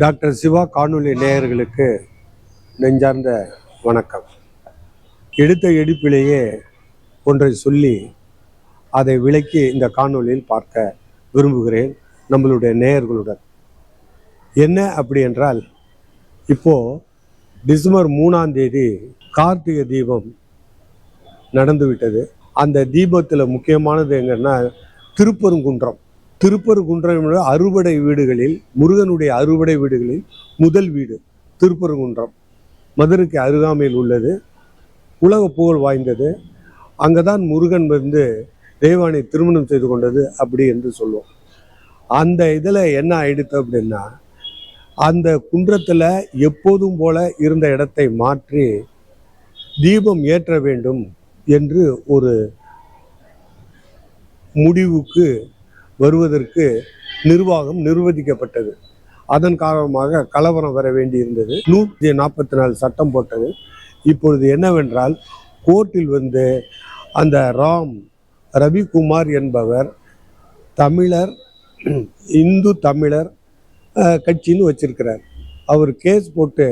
Doctor Siva காணொலி நேயர்களுக்கு நெஞ்சார்ந்த வணக்கம். எடுத்த எடுப்பிலேயே ஒன்றை சொல்லி அதை விளக்கி இந்த காணொலியில் பார்க்க விரும்புகிறேன் நம்மளுடைய நேயர்களுடன். என்ன அப்படி என்றால் இப்போ டிசம்பர் மூணாம் தேதி கார்த்திகை தீபம் நடந்துவிட்டது. அந்த தீபத்தில் முக்கியமானது எங்கன்னா திருப்பருங்குன்றம். திருப்பரங்குன்றம் என்பது அறுபடை வீடுகளில் முருகனுடைய அறுபடை வீடுகளில் முதல் வீடு திருப்பரங்குன்றம். மதுரைக்கு அருகாமையில் உள்ளது. உலக புகழ் வாய்ந்தது. அங்கே தான் முருகன் வந்து தெய்வானை திருமணம் செய்து கொண்டது அப்படி என்று சொல்லுவோம் அந்த இதில் என்ன ஆயிடுத்து அப்படின்னா அந்த குன்றத்தில் எப்போதும் போல இருந்த இடத்தை மாற்றி தீபம் ஏற்ற வேண்டும் என்று ஒரு முடிவுக்கு வருவதற்கு நிர்வாகம் நிர்வகிக்கப்பட்டது. அதன் காரணமாக கலவரம் வர வேண்டியிருந்தது. நூற்றி நாற்பத்தி நாலு சட்டம் போட்டது. இப்பொழுது என்னவென்றால் கோர்ட்டில் வந்து அந்த ராம் ரவிக்குமார் என்பவர் தமிழர் இந்து தமிழர் கட்சின்னு வச்சிருக்கிறார். அவர் கேஸ் போட்டு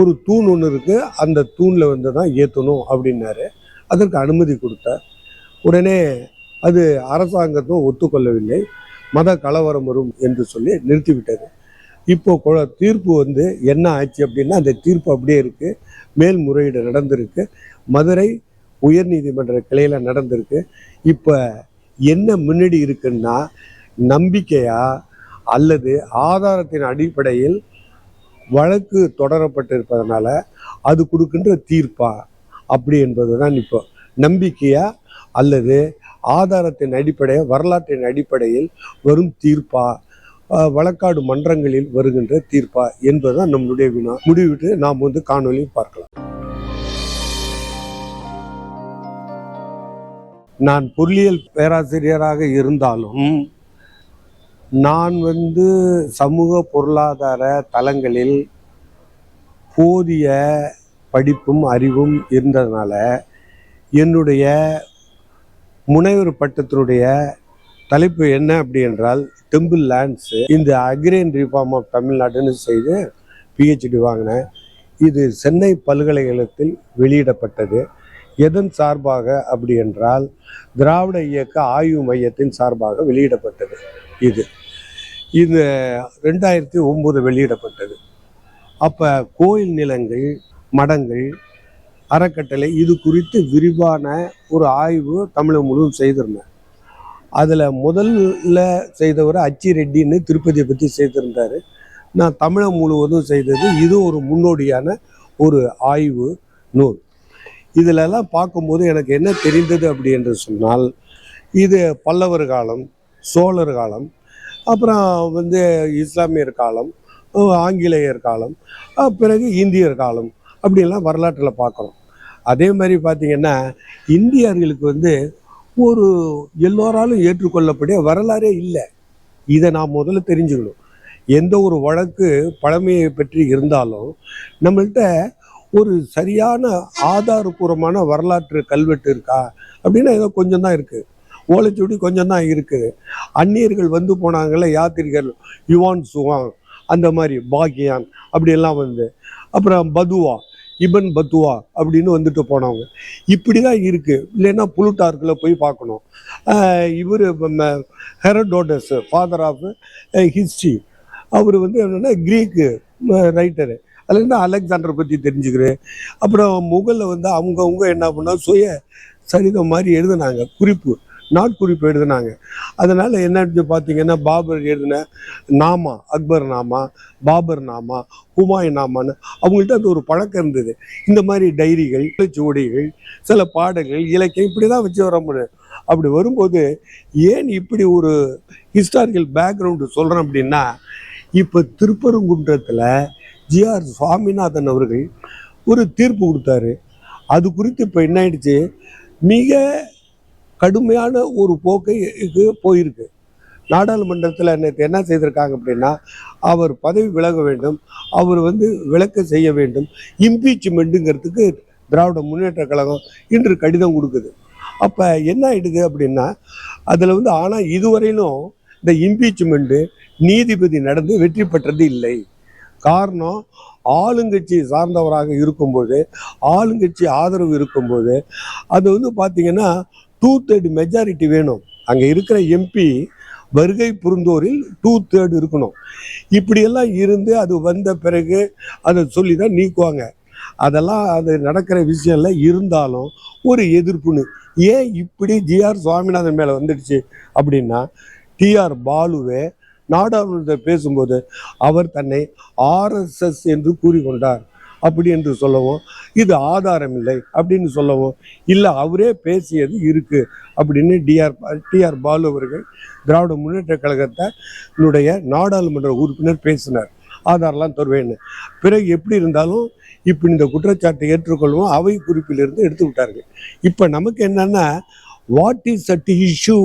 ஒரு தூண் ஒன்று இருக்குது அந்த தூணில் வந்து தான் ஏற்றணும் அப்படின்னாரு. அதற்கு அனுமதி கொடுத்தார். உடனே அது அரசாங்கத்தும் ஒத்துக்கொள்ளவில்லை. மத கலவரம் வரும் என்று சொல்லி நிறுத்திவிட்டது. இப்போ கொ- தீர்ப்பு வந்து என்ன ஆச்சு அப்படின்னா அந்த தீர்ப்பு அப்படியே இருக்கு. மேல்முறையீடு நடந்திருக்கு. மதுரை உயர்நீதிமன்ற கிளையில் நடந்திருக்கு. இப்போ என்ன முன்னாடி இருக்குன்னா நம்பிக்கையா அல்லது ஆதாரத்தின் அடிப்படையில் வழக்கு தொடரப்பட்டிருப்பதனால அது கொடுக்கின்ற தீர்ப்பா? அப்படி என்பது தான் இப்போ. நம்பிக்கையா அல்லது ஆதாரத்தின் அடிப்படை வரலாற்றின் அடிப்படையில் வரும் தீர்ப்பா? வழக்காடு மன்றங்களில் வருகின்ற தீர்ப்பா? என்பதுதான் நம்மளுடைய வினா. முடிவிட்டு நாம் வந்து காணொலியும் பார்க்கலாம். நான் பொருளியல் பேராசிரியராக இருந்தாலும் நான் வந்து சமூக பொருளாதார தளங்களில் போதிய படிப்பும் அறிவும் இருந்ததுனால என்னுடைய முனைவர் பட்டத்தினுடைய தலைப்பு என்ன அப்படி என்றால் டெம்பிள் லேண்ட்ஸு இந்த அக்ரேன் ரிஃபார்ம் ஆஃப் தமிழ்நாடுன்னு செய்து பிஹெச்டி வாங்கினேன். இது சென்னை பல்கலைக்கழகத்தில் வெளியிடப்பட்டது. எதன் சார்பாக அப்படி என்றால் திராவிட இயக்க ஆய்வு மையத்தின் சார்பாக வெளியிடப்பட்டது இது. இது ரெண்டாயிரத்தி ஒம்பது வெளியிடப்பட்டது. அப்போ கோயில் நிலங்கள் மடங்கள் அறக்கட்டளை. இது குறித்து விரிவான ஒரு ஆய்வு தமிழகம் முழுவதும் செய்திருந்தேன் அதில் முதல்ல செய்தவர் அச்சி ரெட்டின்னு திருப்பதியை பற்றி செய்திருந்தார். நான் தமிழகம் முழுவதும் செய்தது இது ஒரு முன்னோடியான ஒரு ஆய்வு நூல். இதிலெல்லாம் பார்க்கும்போது எனக்கு என்ன தெரிந்தது அப்படி என்று சொன்னால் இது பல்லவர் காலம் சோழர் காலம் அப்புறம் வந்து இஸ்லாமியர் காலம் ஆங்கிலேயர் காலம் பிறகு இந்தியர் காலம் அப்படியெல்லாம் வரலாற்றில் பார்க்குறோம். அதே மாதிரி பார்த்தீங்கன்னா இந்தியர்களுக்கு வந்து ஒரு எல்லோராலும் ஏற்றுக்கொள்ளக்கூடிய வரலாறே இல்லை. இதை நான் முதல்ல தெரிஞ்சுக்கணும். எந்த ஒரு வழக்கு பழமையை பற்றி இருந்தாலும் நம்மள்கிட்ட ஒரு சரியான ஆதாரபூர்வமான வரலாற்று கல்வெட்டு இருக்கா? அப்படின்னா ஏதோ கொஞ்சம் தான் இருக்குது ஓலைச்சுவடி கொஞ்சம் தான் இருக்குது அந்நியர்கள் வந்து போனாங்களே யாத்திரிகர் யுவான் சுவாங் அந்த மாதிரி பாக்கியான் அப்படியெல்லாம் வந்து. அப்புறம் பதுவா இபன் பத்துவா அப்படின்னு வந்துட்டு போனவங்க இப்படி தான் இருக்குது இல்லைன்னா புளுட்டார்க்கில் போய் பார்க்கணும். இவர் ஹெரடோடஸ் ஃபாதர் ஆஃப் ஹிஸ்ட்ரி அவர் வந்து என்னென்னா க்ரீக்கு ரைட்டரு அதுலேருந்து அலெக்சாண்டர் பற்றி தெரிஞ்சுக்கிறேன் அப்புறம் முகலில் வந்து அவங்கவுங்க என்ன பண்ணால் சுய சரிதம் மாதிரி எழுதுனாங்க. குறிப்பு. நாட்குறிப்பு எழுதுனாங்க அதனால் என்ன பார்த்தீங்கன்னா பாபர் எழுதின நாமா அக்பர் நாமா பாபர் நாமா ஹுமாயூன் நாமான்னு அவங்கள்ட்ட அந்த ஒரு பழக்கம் இருந்தது. இந்த மாதிரி டைரிகள் சுவடிகள் சில பாடல்கள் இலக்கியம் இப்படி தான் வச்சு வர முடியும். அப்படி வரும்போது ஏன் இப்படி ஒரு ஹிஸ்டாரிக்கல் பேக்ரவுண்டு சொல்கிறேன் அப்படின்னா இப்போ திருப்பரங்குன்றத்தில் ஜிஆர் சுவாமிநாதன் அவர்கள் ஒரு தீர்ப்பு கொடுத்தாரு. அது குறித்து இப்போ என்ன ஆயிடுச்சு? மிக கடுமையான ஒரு போக்கை இது போயிருக்கு. நாடாளுமன்றத்தில் நேற்று என்ன செய்திருக்காங்க அப்படின்னா அவர் பதவி விலக வேண்டும் அவர் வந்து விலக்க செய்ய வேண்டும் இம்பீச்மெண்ட்டுங்கிறதுக்கு திராவிட முன்னேற்ற கழகம் இன்று கடிதம் கொடுக்குது. அப்போ என்ன ஆயிடுது அப்படின்னா அதில் வந்து ஆனால் இதுவரையிலும் இந்த இம்பீச்மெண்ட்டு நீதிபதி நடந்து வெற்றி பெற்றது இல்லை. காரணம் ஆளுங்கட்சி சார்ந்தவராக இருக்கும்போது ஆளுங்கட்சி ஆதரவு இருக்கும்போது அது வந்து பார்த்திங்கன்னா டூ தேர்ட் மெஜாரிட்டி வேணும். அங்கே இருக்கிற எம்பி வருகை புரிந்தோரில் டூ தேர்ட் இருக்கணும். இப்படியெல்லாம் இருந்து அது வந்த பிறகு அதை சொல்லி தான் நீக்குவாங்க. அதெல்லாம் அது நடக்கிற விஷயம்ல இருந்தாலும் ஒரு எதிர்ப்புன்னு. ஏன் இப்படி ஜிஆர் சுவாமிநாதன் மேலே வந்துடுச்சு அப்படின்னா டிஆர் பாலுவே நாடாளுமன்றத்தை பேசும்போது அவர் தன்னை ஆர்எஸ்எஸ் என்று கூறிக்கொண்டார். அப்படி என்று சொல்லவும் இது ஆதாரம் இல்லை அப்படின்னு சொல்லவும் இல்லை அவரே பேசியது இருக்கு அப்படின்னு டிஆர் டிஆர் பாலு அவர்கள் திராவிட முன்னேற்ற கழகத்தினுடைய நாடாளுமன்ற உறுப்பினர் பேசினார். ஆதாரெலாம் தருவேன்னு. பிறகு எப்படி இருந்தாலும் இப்போ இந்த குற்றச்சாட்டை ஏற்றுக்கொள்ளவும் அவை குறிப்பிலிருந்து எடுத்து விட்டார்கள். இப்போ நமக்கு என்னன்னா what is at issue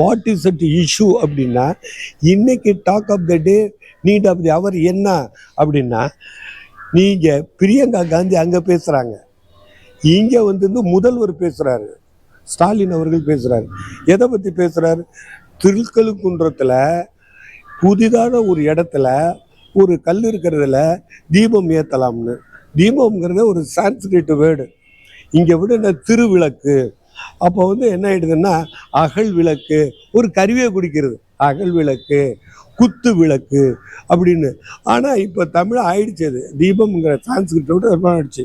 what is at issue அப்படின்னா இன்னைக்கு talk of the day need of the hour என்ன அப்படின்னா நீங்கள் பிரியங்கா காந்தி அங்கே பேசுகிறாங்க இங்கே வந்து முதல்வர் பேசுகிறாரு ஸ்டாலின் அவர்கள் பேசுகிறாரு எதை பற்றி பேசுகிறாரு திருக்கழுக்குன்றத்தில் புதிதான ஒரு இடத்துல ஒரு கல் இருக்கிறதுல தீபம் ஏற்றலாம்னு தீபம்ங்கிறத ஒரு சான்ஸ்கிரிட் வேர்டு. இங்கே விட இந்த திருவிளக்கு. அப்போ வந்து என்ன ஆயிடுதுன்னா அகல் விளக்கு. ஒரு கருவியை குடிக்கிறது. அகல் விளக்கு. குத்து விளக்கு அப்படின்னு. ஆனால் இப்போ தமிழ் ஆயிடுச்சு அது தீபம்ங்கிற சான்ஸ்கிரிட்டை விட ஆயிடுச்சு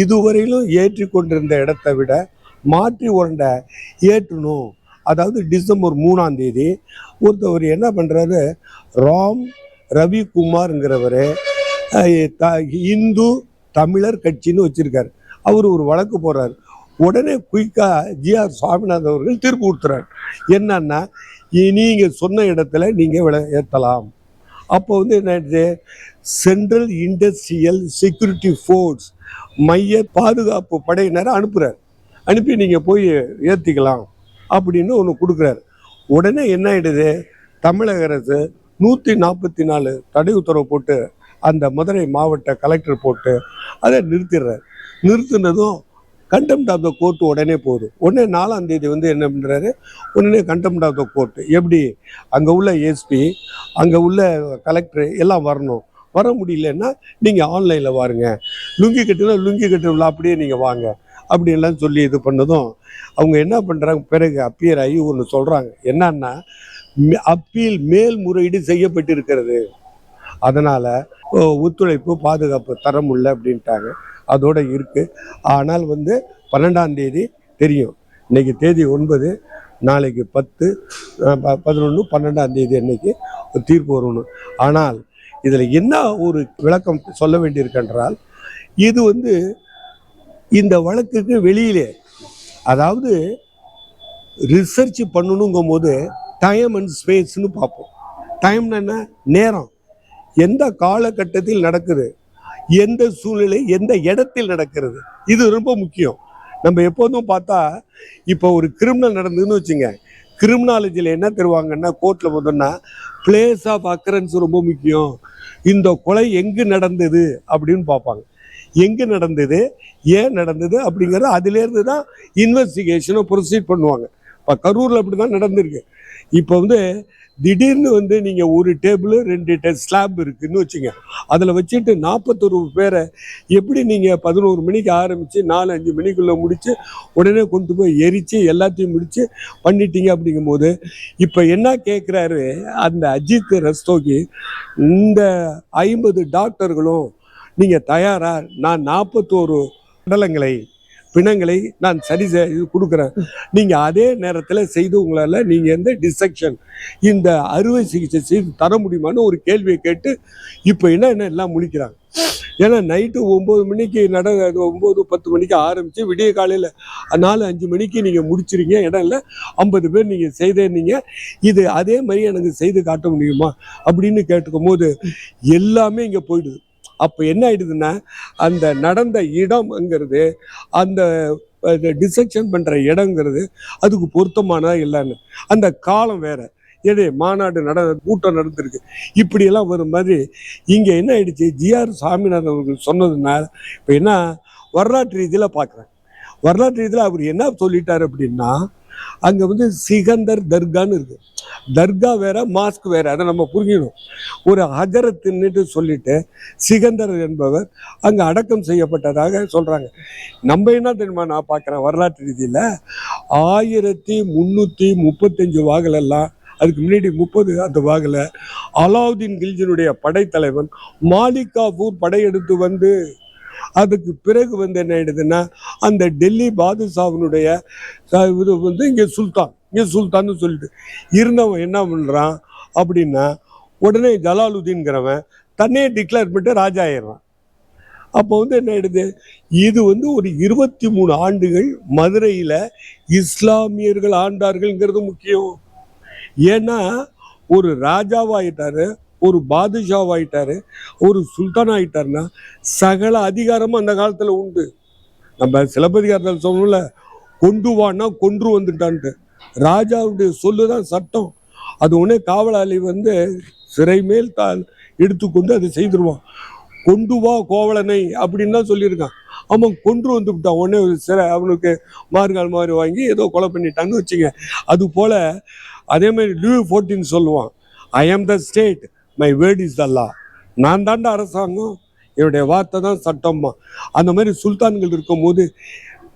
இதுவரையிலும் ஏற்றி கொண்டிருந்த இடத்த விட மாற்றி உரண்டை ஏற்றணும். அதாவது டிசம்பர் மூணாம் தேதி ஒருத்தவர் என்ன பண்ணுறாரு ராம் ரவிக்குமார்ங்கிறவர் இந்து தமிழர் கட்சின்னு வச்சிருக்காரு. அவர் ஒரு வழக்கு போடுறார். உடனே குயிக்காக ஜிஆர் சுவாமிநாதன் அவர்கள் தீர்ப்பு கொடுத்துறார். என்னன்னா நீங்கள் சொன்ன இடத்துல நீங்கள் ஏற்றலாம் அப்போ வந்து என்ன சென்ட்ரல் இண்டஸ்ட்ரியல் செக்யூரிட்டி ஃபோர்ஸ் மைய பாதுகாப்பு படையினரை அனுப்புகிறார் அனுப்பி நீங்கள் போய் ஏற்றிக்கலாம் அப்படின்னு ஒன்று கொடுக்குறாரு. உடனே என்ன ஆகிடுது தமிழக அரசு நூற்றி நாற்பத்தி நாலு தடை உத்தரவு போட்டு அந்த மதுரை மாவட்ட கலெக்டர் போட்டு அதை நிறுத்திடுறார். நிறுத்தினதும் கண்டெம்ட் ஆஃப் த கோர்ட் உடனே போகுது உடனே நாலாம் தேதி வந்து என்ன பண்ணுறாரு உடனே கண்டெம்ட் ஆஃப் த கோர்ட் எப்படி? அங்கே உள்ள எஸ்பி அங்கே உள்ள கலெக்டர் எல்லாம் வரணும். வர முடியலன்னா நீங்கள் ஆன்லைனில் வாருங்க. லுங்கி கட்டுனா லுங்கி கட்டுல அப்படியே நீங்கள் வாங்க. அப்படி எல்லாம் சொல்லி இது பண்ணதும் அவங்க என்ன பண்ணுறாங்க பிறகு அப்பியர் ஆகி ஒன்று சொல்கிறாங்க என்னன்னா மே- அப்பீல் மேல்முறையீடு செய்யப்பட்டிருக்கிறது. அதனால் ஒத்துழைப்பு பாதுகாப்பு தர முடியல அப்படின்ட்டாங்க. அதோட இருக்குது ஆனால் வந்து பன்னெண்டாம் தேதி தெரியும். இன்னைக்கு தேதி ஒன்பது நாளைக்கு பத்து பதினொன்று பன்னெண்டாம் தேதி அன்னைக்கு தீர்ப்பு வரணும். ஆனால் இதில் என்ன ஒரு விளக்கம் சொல்ல வேண்டியிருக்கென்றால் இது வந்து இந்த வழக்குக்கு வெளியிலே அதாவது ரிசர்ச் பண்ணணுங்கும் போது டைம் அண்ட் ஸ்பேஸ்னு பார்ப்போம் டைம்னா என்ன? நேரம். எந்த காலகட்டத்தில் நடக்குது? எந்த சூழ்நிலை எந்த இடத்தில் நடக்கிறது? இது ரொம்ப முக்கியம். நம்ம எப்போதும் பார்த்தா இப்போ ஒரு கிரிமினல் நடந்ததுன்னு வச்சுங்க. கிரிமினாலஜியில் என்ன தருவாங்கன்னா கோர்ட்டில் போதோன்னா பிளேஸ் ஆஃப் அக்கரன்ஸ் ரொம்ப முக்கியம். இந்த கொலை எங்கு நடந்தது அப்படின்னு பார்ப்பாங்க. எங்கு நடந்தது? ஏன் நடந்தது? அப்படிங்கிறது அதுலேருந்து தான் இன்வெஸ்டிகேஷனை ப்ரொசீட் பண்ணுவாங்க. இப்போ கரூரில் அப்படி தான் நடந்திருக்கு. இப்போ வந்து திடீர்னு வந்து நீங்கள் ஒரு டேபிள் ரெண்டு டே ஸ்லாப் இருக்குதுன்னு வச்சுங்க. அதில் வச்சுட்டு நாற்பத்தொரு பேரை எப்படி நீங்கள் பதினோரு மணிக்கு ஆரம்பித்து நாலு அஞ்சு மணிக்குள்ளே முடித்து உடனே கொண்டு போய் எரித்து எல்லாத்தையும் முடித்து பண்ணிட்டீங்க அப்படிங்கும்போது இப்போ என்ன கேட்குறாரு அந்த அஜித் ரஸ்தோகி இந்த ஐம்பது டாக்டர்களும் நீங்கள் தயாரா? நான் நாற்பத்தோரு உடலங்களை பிணங்களை நான் சரி செய்து கொடுக்குறேன். நீங்கள் அதே நேரத்தில் செய்து உங்களால் நீங்கள் எந்த டிசெக்ஷன் இந்த அறுவை சிகிச்சை செய்து தர முடியுமான்னு ஒரு கேள்வியை கேட்டு இப்போ என்ன என்ன எல்லாம் முழிக்கிறாங்க. ஏன்னா நைட்டு ஒம்பது மணிக்கு நட ஒம்பது பத்து மணிக்கு ஆரம்பித்து விடிய காலையில் நாலு அஞ்சு மணிக்கு நீங்கள் முடிச்சிருங்க. இடம் இல்லை ஐம்பது பேர் நீங்கள் செய்தேன்னீங்க இது அதே மாதிரி எனக்கு செய்து காட்ட முடியுமா? அப்படின்னு கேட்டுக்கும் போது எல்லாமே இங்கே போயிடுது. அப்போ என்ன ஆயிடுதுன்னா அந்த நடந்த இடம்ங்கிறது அந்த டிசெக்ஷன் பண்ணுற இடங்கிறது அதுக்கு பொருத்தமானதா இல்லைன்னு. அந்த காலம் வேற. எது மாநாடு நட கூட்டம் நடந்திருக்கு. இப்படியெல்லாம் வரும் மாதிரி இங்கே என்ன ஆயிடுச்சு? ஜிஆர் சாமிநாதன் அவர்கள் சொன்னதுன்னா இப்போ என்ன வரலாற்று ரீதியில் பார்க்குறேன் வரலாற்று ரீதியில் அவர் என்ன சொல்லிட்டார் அப்படின்னா அங்கே வந்து சிகந்தர் தர்கான்னு இருக்கு. தர்கா வேற மாஸ்க் வேற அதை நம்ம புரிஞ்சிடும் ஒரு ஹஜரத்துன்னுட்டு சொல்லிட்டு சிகந்தர் என்பவர் அங்கே அடக்கம் செய்யப்பட்டதாக சொல்கிறாங்க நம்ம என்ன தெரியுமா நான் பார்க்குறேன் வரலாற்று ரீதியில்? ஆயிரத்தி முந்நூற்றி முப்பத்தஞ்சு வாகலெல்லாம் அதுக்கு முன்னாடி முப்பது அந்த வாகில் அலாவுதீன் கில்ஜினுடைய படைத்தலைவன் மாலிகாபூர் படையெடுத்து வந்து அதுக்கு பிறகு வந்து என்ன ஆயிடுதுன்னா அந்த டெல்லி பாதுஷாவினுடைய இது வந்து இங்கே சுல்தான் இங்கே சுல்தான்னு சொல்லிட்டு இருந்தவன் என்ன பண்ணுறான் அப்படின்னா உடனே ஜலாலுதீன்கிறவன் தன்னையே டிக்ளேர் பண்ணிட்டு ராஜா ஆயிடுறான். அப்போ வந்து என்ன ஆயிடுது? இது வந்து ஒரு இருபத்தி மூணு ஆண்டுகள் மதுரையில் இஸ்லாமியர்கள் ஆண்டார்கள்ங்கிறது முக்கியம். ஏன்னா ஒரு ராஜாவாயிட்டாரு ஒரு பாதுஷாவாயிட்டாரு ஒரு சுல்தான் ஆயிட்டாருன்னா சகல அதிகாரமும் அந்த காலத்தில் உண்டு. நம்ம சிலப்பதிகாரத்தில் சொல்லணும்ல கொண்டு வான்னா கொன்று வந்துட்டான்ட்டு. ராஜாவுடைய சொல்லுதான் சட்டம். அது உடனே காவலாளி வந்து சிறை மேல் தான் எடுத்துக்கொண்டு அதை செய்திருவான். கொண்டு வா கோவலனை அப்படின்னு தான் சொல்லியிருக்கான். அவன் கொன்று வந்து விட்டான். உடனே சிறை அவனுக்கு மார்கால் மாதிரி வாங்கி ஏதோ கொலை பண்ணிட்டான்னு வச்சுங்க அது போல அதே மாதிரி லூ ஃபோர்டீன் சொல்லுவான் I am the state my word is the law நான் தாண்டா அரசாங்கம். என்னுடைய வார்த்தை தான் சட்டம்மா அந்த மாதிரி சுல்தான்கள் இருக்கும்போது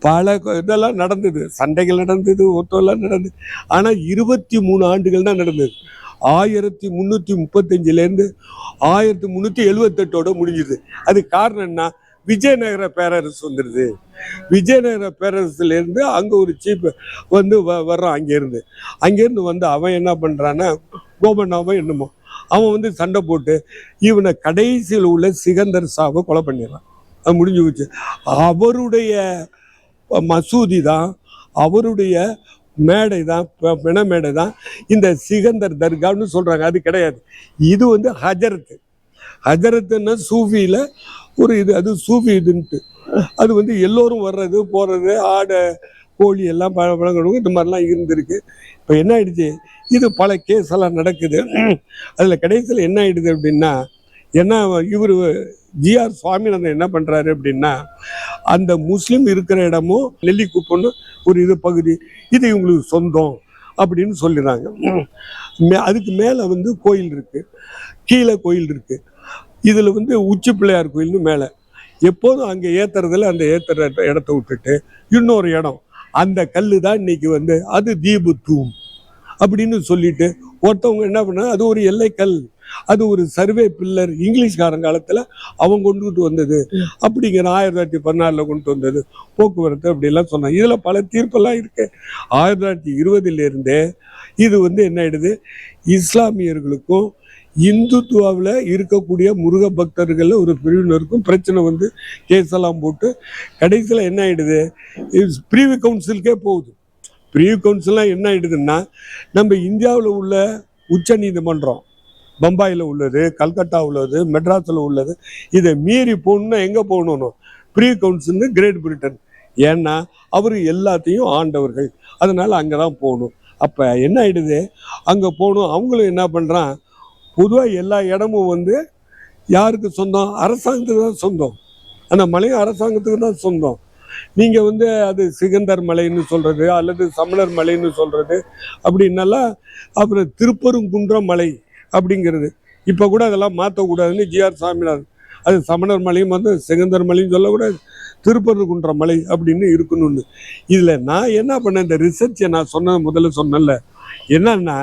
பல இதெல்லாம் நடந்தது. சண்டைகள் நடந்தது ஒத்தெல்லாம் நடந்தது. ஆனால் இருபத்தி மூணு ஆண்டுகள் தான் நடந்தது. ஆயிரத்தி முந்நூற்றி முப்பத்தஞ்சிலேருந்து ஆயிரத்தி முந்நூற்றி எழுபத்தெட்டோட முடிஞ்சுது. அது காரணம் என்ன? விஜயநகர பேரரசு வந்துடுது விஜயநகர பேரரசுலேருந்து அங்கே ஒரு சீப் வந்து வ வர்றான் அங்கேருந்து. அங்கேருந்து வந்து அவன் என்ன பண்ணுறான்னா கோபண்ணாவன் என்னமோ அவன் வந்து சண்டை போட்டு இவனை கடைசியில் உள்ள சிகந்தர் சாவை கொலை பண்ணிடுறான். அது முடிஞ்சு போச்சு. அவருடைய மசூதி தான் அவருடைய மேடை தான் ப- பிண மேடை தான் இந்த சிகந்தர் தர்கான்னு சொல்கிறாங்க அது கிடையாது. இது வந்து ஹஜரத்து. ஹஜரத்துன்னா சூஃபியில் ஒரு இது அது சூஃபி இதுன்ட்டு. அது வந்து எல்லோரும் வர்றது போகிறது ஆடை கோழி எல்லாம் பழ பழங்கணும் இந்த மாதிரிலாம் இருந்திருக்கு. இப்போ என்ன ஆயிடுச்சு? இது பல கேஸ் எல்லாம் நடக்குது. அதில் கடைசியில் என்ன ஆயிடுது அப்படின்னா என்ன இவர் ஜிஆர் சுவாமிநாதன் என்ன பண்ணுறாரு அப்படின்னா அந்த முஸ்லீம் இருக்கிற இடமும் நெல்லிக்குப்பம்னு ஒரு இது பகுதி இது இவங்களுக்கு சொந்தம் அப்படின்னு சொல்லிடுறாங்க. அதுக்கு மேலே வந்து கோயில் இருக்குது கீழே கோயில் இருக்குது இதில் வந்து உச்சி பிள்ளையார் கோயில்னு மேலே. எப்போதும் அங்கே ஏத்துறதுல அந்த ஏத்துற இடத்த விட்டுட்டு இன்னொரு இடம். அந்த கல் தான் இன்னைக்கு வந்து அது தீபு தூம் அப்படின்னு சொல்லிட்டு ஒருத்தவங்க என்ன பண்ண அது ஒரு எல்லை கல். அது ஒரு சர்வே பில்லர் இங்கிலீஷ்காரன் அவங்க கொண்டுகிட்டு வந்தது. அப்படிங்கிற ஆயிரத்தி தொள்ளாயிரத்தி பதினாலில் கொண்டு வந்தது. போக்குவரத்து அப்படிலாம் சொன்னாங்க. இதில் பல தீர்ப்பெல்லாம் இருக்கு. ஆயிரத்தி தொள்ளாயிரத்தி இருபதுலேருந்தே இது வந்து என்ன ஆயிடுது? இஸ்லாமியர்களுக்கும் இந்துத்துவாவில் இருக்கக்கூடிய முருக பக்தர்களில் ஒரு பிரிவினருக்கும் பிரச்சனை வந்து கேஸ் எல்லாம் போட்டு கடைசியில் என்ன ஆகிடுது ப்ரீவி கவுன்சிலுக்கே போகுது. ப்ரீவி கவுன்சில்லாம் என்ன ஆகிடுதுன்னா நம்ம இந்தியாவில் உள்ள உச்ச நீதிமன்றம் பம்பாயில் உள்ளது கல்கட்டா உள்ளது மெட்ராஸில் உள்ளது இதை மீறி போகணுன்னா எங்கே போகணும் ப்ரீ கவுன்சில்னு கிரேட் பிரிட்டன் ஏன்னா அவர் எல்லாத்தையும் ஆண்டவர்கள். அதனால் அங்கே தான் போகணும். அப்போ என்ன ஆகிடுது அங்கே போகணும். அவங்களும் என்ன பண்ணுறான் பொதுவாக எல்லா இடமும் வந்து யாருக்கு சொந்தம்? அரசாங்கத்துக்கு தான் சொந்தம். அந்த மலையும் அரசாங்கத்துக்கு தான் சொந்தம். நீங்கள் வந்து அது சிகந்தர் மலைன்னு சொல்கிறது அல்லது சமணர் மலைன்னு சொல்கிறது அப்படின்னெல்லாம் அப்புறம் திருப்பருங்குன்றம் மலை அப்படிங்கிறது. இப்போ கூட அதெல்லாம் மாற்றக்கூடாதுன்னு ஜிஆர் சாமிநாதன். அது சமணர் மலையும் வந்து சிகந்தர் மலையும் சொல்லக்கூடாது திருப்பரங்குன்ற மலை அப்படின்னு இருக்கணும்னு. இதில் நான் என்ன பண்ணேன்? இந்த ரிசர்ச்சை நான் சொன்ன முதல்ல சொன்னேன்ல. என்னன்னா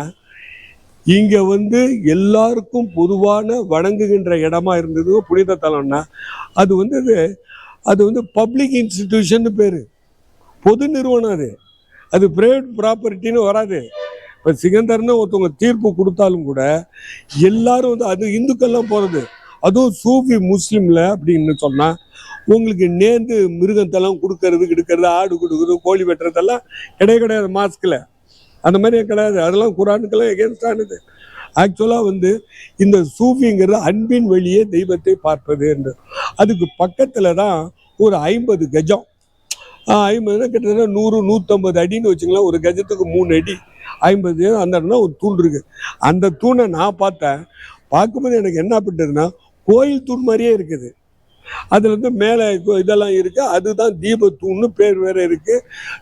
இங்கே வந்து எல்லாருக்கும் பொதுவான வணங்குகின்ற இடமா இருந்தது. புனித தலம்னா அது வந்து அது வந்து பப்ளிக் இன்ஸ்டிடியூஷன் பேர். பொது நிறுவனம் அது. அது பிரைவேட் ப்ராப்பர்ட்டின்னு வராது. இப்போ சிகந்தர்னு ஒருத்தவங்க தீர்ப்பு கொடுத்தாலும் கூட எல்லாரும் வந்து அது இந்துக்கள்லாம் போகிறது அதுவும் சூஃபி முஸ்லீமில் அப்படின்னு சொன்னால் உங்களுக்கு நேர்ந்து மிருகத்தெல்லாம் கொடுக்கறது கிடுக்கிறது ஆடு கொடுக்குறது கோழி வெட்டுறதெல்லாம் கிடையாது கிடையாது மாஸ்கில் அந்த மாதிரி கிடையாது. அதெல்லாம் குரானுக்கெல்லாம் எகேன்ஸ்டானது ஆக்சுவலாக வந்து இந்த சூஃபிங்கிறது அன்பின் வழியே தெய்வத்தை பார்ப்பது என்று. அதுக்கு பக்கத்தில் தான் ஒரு ஐம்பது கஜம். ஐம்பதுனா கிட்டத்தட்ட நூறு நூற்றம்பது அடின்னு வச்சுங்களேன். ஒரு கஜத்துக்கு மூணு அடி. ஐம்பது அந்த இடம்னா ஒரு தூண் இருக்கு. அந்த தூணை நான் பார்த்தேன். பார்க்கும்போது எனக்கு என்ன பட்டதுன்னா கோயில் தூண் மாதிரியே இருக்குது. அதுல இருந்து மேலே இதெல்லாம் இருக்கு. அதுதான் தீபத்தூன்னு பேர் வேற இருக்கு.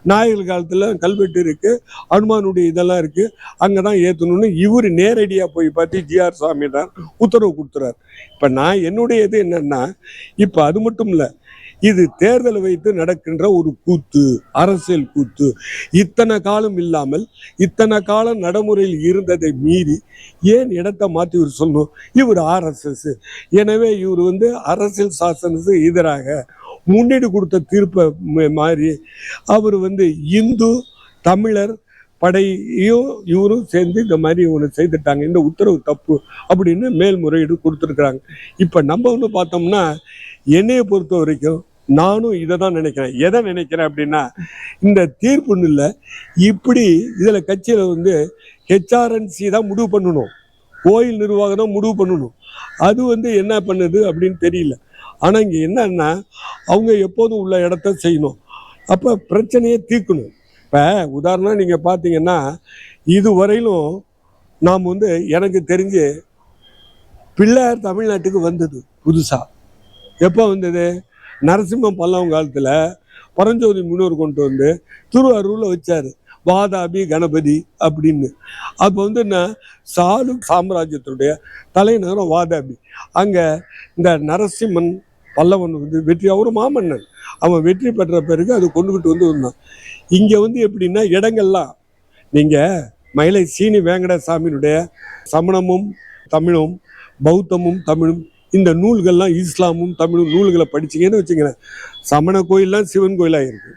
நாயகர் காலத்துல கல்வெட்டு இருக்கு. அனுமானுடைய இதெல்லாம் இருக்கு. அங்கதான் ஏத்தணும்னு இவர் நேரடியா போய் பார்த்து ஜிஆர் தான் உத்தரவு கொடுத்துறாரு. இப்ப நான் என்னுடைய இது என்னன்னா இப்ப அது மட்டும் இல்ல இது தேர்தலை வைத்து நடக்கின்ற ஒரு கூத்து அரசியல் கூத்து. இத்தனை காலம் இல்லாமல் இத்தனை காலம் நடைமுறையில் இருந்ததை மீறி ஏன் இடத்தை மாற்றி இவர் சொல்லணும்? இவர் ஆர்எஸ்எஸ் எனவே இவர் வந்து அரசியல் சாசனத்துக்கு எதிராக முன்னிட்டு கொடுத்த தீர்ப்பை மாதிரி மாறி அவர் வந்து இந்து தமிழர் படையும் இவரும் சேர்ந்து இந்த மாதிரி இவனை செய்துட்டாங்க. இந்த உத்தரவு தப்பு அப்படின்னு மேல்முறையீடு கொடுத்துருக்குறாங்க. இப்போ நம்ம ஒன்று பார்த்தோம்னா என்னையை பொறுத்த வரைக்கும் நானும் இதை தான் நினைக்கிறேன். எதை நினைக்கிறேன் அப்படின்னா இந்த தீர்ப்புன்னு இல்லை. இப்படி இதில் கட்சியில் வந்து ஹெச்ஆர்என்சி தான் முடிவு பண்ணணும். கோயில் நிர்வாகம் தான் முடிவு பண்ணணும். அது வந்து என்ன பண்ணுது அப்படின்னு தெரியல. ஆனால் இங்கே என்னன்னா அவங்க எப்போதும் உள்ள இடத்த செய்யணும். அப்போ பிரச்சனையை தீர்க்கணும். இப்போ உதாரணம் நீங்கள் பார்த்தீங்கன்னா இதுவரையிலும் நாம் வந்து எனக்கு தெரிஞ்சு பிள்ளையார் தமிழ்நாட்டுக்கு வந்தது புதுசாக எப்போ வந்தது? நரசிம்ம பல்லவன் காலத்தில் பரஞ்சோதி முன்னோர் கொண்டு வந்து திருவாரூரில் வச்சார். வாதாபி கணபதி அப்படின்னு. அப்போ வந்து என்ன? சாலு சாம்ராஜ்யத்துடைய தலைநகரம் வாதாபி. அங்கே இந்த நரசிம்மன் பல்லவன் வந்து வெற்றி அவர் மாமன்னன். அவன் வெற்றி பெற்ற பிறகு அது கொண்டுகிட்டு வந்து வந்தான் இங்கே வந்து எப்படின்னா இடங்கள்லாம் நீங்கள் மயிலை சீனி வேங்கடசாமியினுடைய சமணமும் தமிழும் பௌத்தமும் தமிழும் இந்த நூல்கள்லாம் இஸ்லாமும் தமிழும் நூல்களை படிச்சீங்கன்னு வச்சுங்களேன் சமண கோயில்லாம் சிவன் கோயிலாக இருக்கு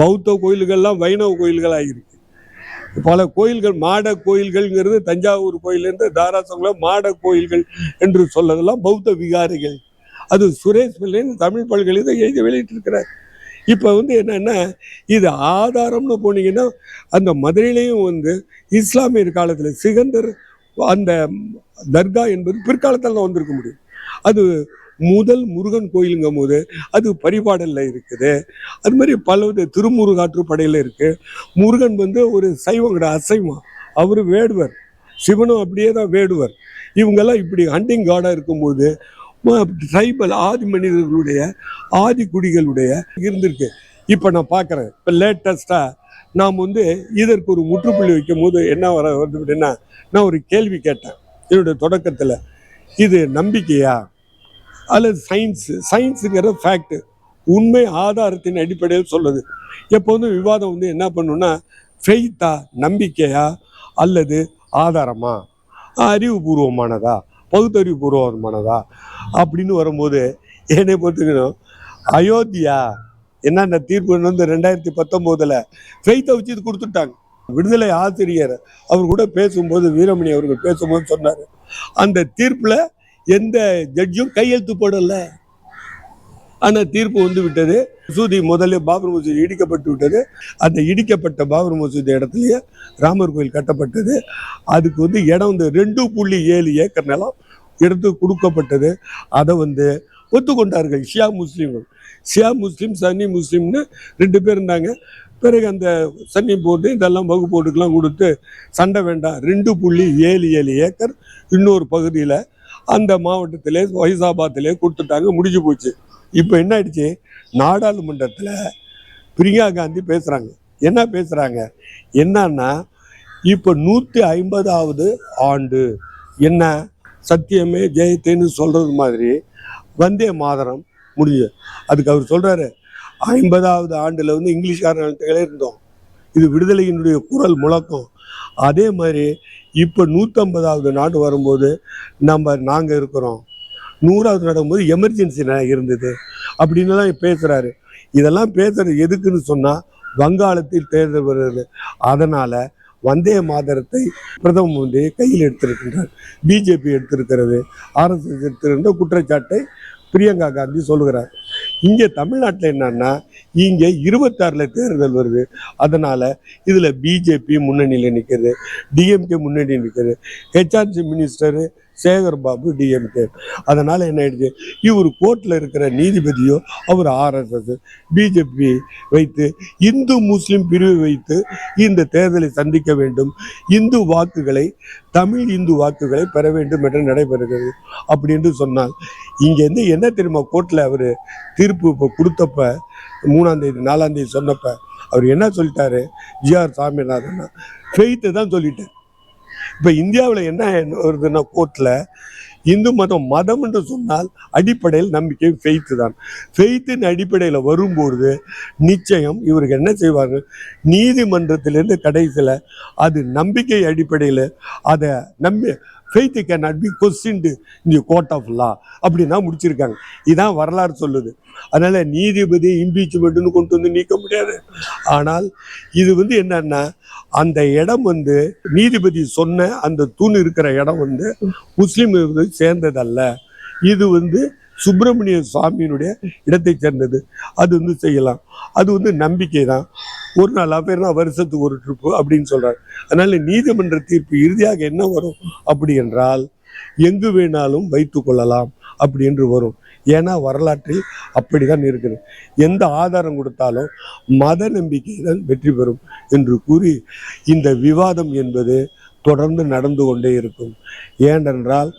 பௌத்த கோயில்கள்லாம் வைணவ கோயில்களாக இருக்கு பல கோயில்கள் மாட கோயில்கள்ங்கிறது தஞ்சாவூர் கோயிலேருந்து தாராசங்கில் மாட கோயில்கள் என்று சொல்லதெல்லாம் பௌத்த விகாரிகள். அது சுரேஷ் பிள்ளைன்னு தமிழ் பல்கலைக்கழகம் எழுதி வெளியிட்டிருக்கிறார். இப்போ வந்து என்னென்னா இது ஆதாரம்னு போனீங்கன்னா அந்த மதுரையிலையும் வந்து இஸ்லாமியர் காலத்தில் சிகந்தர் அந்த தர்கா என்பது பிற்காலத்தில் தான் வந்திருக்க முடியும். அது முதல் முருகன் கோயிலுங்கும் போது அது பரிபாடலில் இருக்குது. அது மாதிரி பல வந்து திருமுருகாற்று படையில் இருக்குது முருகன் வந்து ஒரு சைவம் கிடையாது அசைவம். அவர் வேடுவர். சிவனும் அப்படியே தான் வேடுவர். இவங்கெல்லாம் இப்படி ஹண்டிங் காடாக இருக்கும்போது ட்ரைபல் ஆதி மனிதர்களுடைய ஆதி குடிகளுடைய இருந்திருக்கு. இப்போ நான் பார்க்குறேன் இப்போ லேட்டஸ்ட்டாக நாம் வந்து இதற்கு ஒரு முற்றுப்புள்ளி வைக்கும் போது என்ன வர வருது அப்படின்னா நான் ஒரு கேள்வி கேட்டேன். என்னுடைய தொடக்கத்தில் இது நம்பிக்கையா? அல்லது சயின்ஸு சயின்ஸுங்கிற ஃபேக்ட் உண்மை ஆதாரத்தின் அடிப்படையில் சொல்லுது. எப்போதும் விவாதம் வந்து என்ன பண்ணுன்னா ஃபெய்த்தா நம்பிக்கையா அல்லது ஆதாரமா? அறிவுபூர்வமானதா? பகுத்தறிவு பூர்வமானதா அப்படின்னு வரும்போது என்னை பொறுத்துக்கணும். அயோத்தியா என்ன அந்த தீர்ப்பு வந்து ரெண்டாயிரத்தி பத்தொம்போதில் ஃபெய்த்தை வச்சு இது கொடுத்துட்டாங்க. விடுதலை ஆசிரியர் அவர் கூட பேசும்போது வீரமணி அவர்கள் பேசும்போது சொன்னார். அந்த தீர்ப்பில் எந்த ஜட்ஜும் கையெழுத்து போடலை. ஆனால் தீர்ப்பு வந்து விட்டது. மசூதி முதல்ல பாபர் மசூதி இடிக்கப்பட்டு விட்டது. அந்த இடிக்கப்பட்ட பாபர் மசூதி இடத்துலயே ராமர் கோயில் கட்டப்பட்டது. அதுக்கு வந்து இடம் வந்து ரெண்டு புள்ளி ஏழு ஏக்கர் நிலம். எடுத்து கொடுக்கப்பட்டது. அதை வந்து ஒத்துக்கொண்டார்கள். ஷியா முஸ்லீம்கள். ஷியா முஸ்லீம் சன்னி முஸ்லீம்னு ரெண்டு பேர் இருந்தாங்க. பிறகு அந்த சன்னி போர்டு இதெல்லாம் வகுப்போட்டுக்கெல்லாம் கொடுத்து சண்டை வேண்டாம். ரெண்டு புள்ளி ஏழு ஏழு ஏக்கர் இன்னொரு பகுதியில் அந்த மாவட்டத்திலே ஃபைசாபாத்திலே கொடுத்துட்டாங்க. முடிஞ்சு போச்சு. இப்போ என்ன ஆயிடுச்சு? நாடாளுமன்றத்தில் பிரியா காந்தி பேசுகிறாங்க என்ன பேசுகிறாங்க என்னன்னா இப்போ நூற்றி ஐம்பதாவது ஆண்டு. என்ன? சத்தியமே ஜெயத்தேன்னு சொல்கிறது மாதிரி வந்தே மாதரம் முடிஞ்சு அதுக்கு அவர் சொல்கிறாரு ஐம்பதாவது ஆண்டில் வந்து இங்கிலீஷ்காரர்களே இருந்தோம் இது விடுதலையினுடைய குரல் முழக்கம். அதே மாதிரி இப்போ நூற்றம்பதாவது நாடு வரும்போது நம்ம நாங்கள் இருக்கிறோம். நூறாவது நடக்கும்போது எமர்ஜென்சி இருந்தது அப்படின்னுலாம் பேசுகிறாரு இதெல்லாம் பேசுறது எதுக்குன்னு சொன்னால் வங்காளத்தில் தேர்தல் வருகிறது அதனால் வந்தே மாதரத்தை பிரதம மந்திரி கையில் எடுத்திருக்கின்றார். பிஜேபி எடுத்திருக்கிறது ஆர்எஸ்எஸ் எடுத்திருக்கின்ற குற்றச்சாட்டை பிரியங்கா காந்தி சொல்லுகிறார். இங்கே தமிழ்நாட்டில் என்னன்னா இங்கே இருபத்தாறில் தேர்தல் வருது. அதனால் இதில் பிஜேபி முன்னணியில் நிற்கிறது டிஎம்கே முன்னணி நிற்கிறது HRC minister Sekar Babu DMK அதனால் என்ன ஆயிடுச்சு? இவர் கோர்ட்டில் இருக்கிற நீதிபதியோ அவர் ஆர்எஸ்எஸ் பிஜேபி வைத்து இந்து முஸ்லீம் பிரிவு வைத்து இந்த தேர்தலை சந்திக்க வேண்டும். இந்து வாக்குகளை தமிழ் இந்து வாக்குகளை பெற வேண்டும் என்று நடைபெறுகிறது. அப்படி என்று சொன்னால் இங்கேருந்து என்ன தெரியுமா? கோர்ட்டில் அவர் தீர்ப்பு இப்போ கொடுத்தப்ப மூணாம் தேதி நாலாம் தேதி சொன்னப்ப அவர் என்ன சொல்லிட்டாரு? ஜிஆர் சாமிநாதன் ஃபெய்த்து தான் சொல்லிட்டார். இப்போ இந்தியாவில் என்ன வருதுன்னா கோர்ட்டில் இந்து மதம் மதம் என்று சொன்னால் அடிப்படையில் நம்பிக்கை ஃபெய்த்து தான். ஃபெய்த்தின் அடிப்படையில் வரும்பொழுது நிச்சயம் இவருக்கு என்ன செய்வாங்க நீதிமன்றத்திலிருந்து கடைசியில் அது நம்பிக்கை அடிப்படையில் அதை நம்பி faith can not be questioned இந்த கோர்ட் ஆஃப் லா அப்படின்னா முடிச்சிருக்காங்க. இதான் வரலாறு சொல்லுது. அதனால் நீதிபதி இம்பீச்மெண்ட்னு கொண்டு வந்து நீக்க முடியாது. ஆனால் இது வந்து என்னன்னா அந்த இடம் வந்து நீதிபதி சொன்ன அந்த தூண் இருக்கிற இடம் வந்து முஸ்லீம் சேர்ந்ததல்ல. இது வந்து சுப்பிரமணிய சுவாமியினுடைய இடத்தை சேர்ந்தது. அது வந்து செய்யலாம். அது வந்து நம்பிக்கை தான் ஒரு நாள் பேர்னா வருஷத்துக்கு ஒரு ட்ரிப்பு அப்படின்னு சொல்கிறார் அதனால் நீதிமன்ற தீர்ப்பு இறுதியாக என்ன வரும்? அப்படி என்றால் எங்கு வேணாலும் வைத்து கொள்ளலாம் அப்படி என்று வரும். ஏன்னா வரலாற்றில் அப்படிதான் இருக்குது. எந்த ஆதாரம் கொடுத்தாலும் மத நம்பிக்கை தான் வெற்றி பெறும் என்று கூறி இந்த விவாதம் என்பது தொடர்ந்து நடந்து கொண்டே இருக்கும். ஏனென்றால்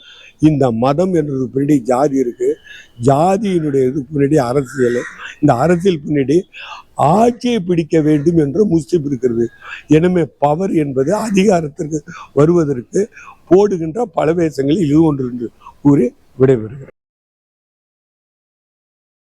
இந்த மதம் என்றது பின்னாடி ஜாதி இருக்கு. ஜாதியினுடைய இது பின்னாடி அரசியல். இந்த அரசியல் பின்னாடி ஆட்சியை பிடிக்க வேண்டும் என்று முஸ்லிம் இருக்கிறது. எனவே பவர் என்பது அதிகாரத்திற்கு வருவதற்கு போடுகின்ற பல வேஷங்களில் இது ஒன்று என்று கூறி விடைபெறுகிறேன்.